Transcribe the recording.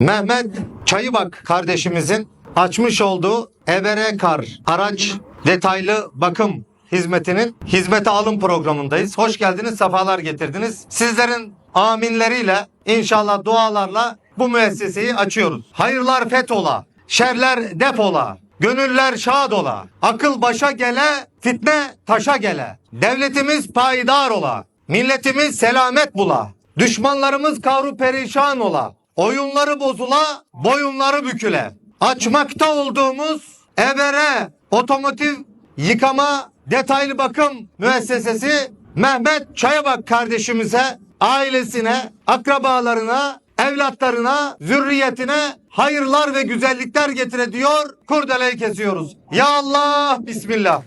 Mehmet Çayıbak kardeşimizin açmış olduğu Ebere Kar araç detaylı bakım hizmetinin hizmete alım programındayız. Hoş geldiniz, sefalar getirdiniz. Sizlerin aminleriyle, inşallah dualarla bu müesseseyi açıyoruz. Hayırlar fethola, şerler depola, gönüller şad ola, akıl başa gele, fitne taşa gele. Devletimiz payidar ola, milletimiz selamet bula, düşmanlarımız kavru perişan ola, oyunları bozula, boyunları büküle. Açmakta olduğumuz Ebere Otomotiv Yıkama Detaylı Bakım Müessesesi Mehmet Çayabak kardeşimize, ailesine, akrabalarına, evlatlarına, zürriyetine hayırlar ve güzellikler getire diyor. Kurdeleyi kesiyoruz. Ya Allah, Bismillah.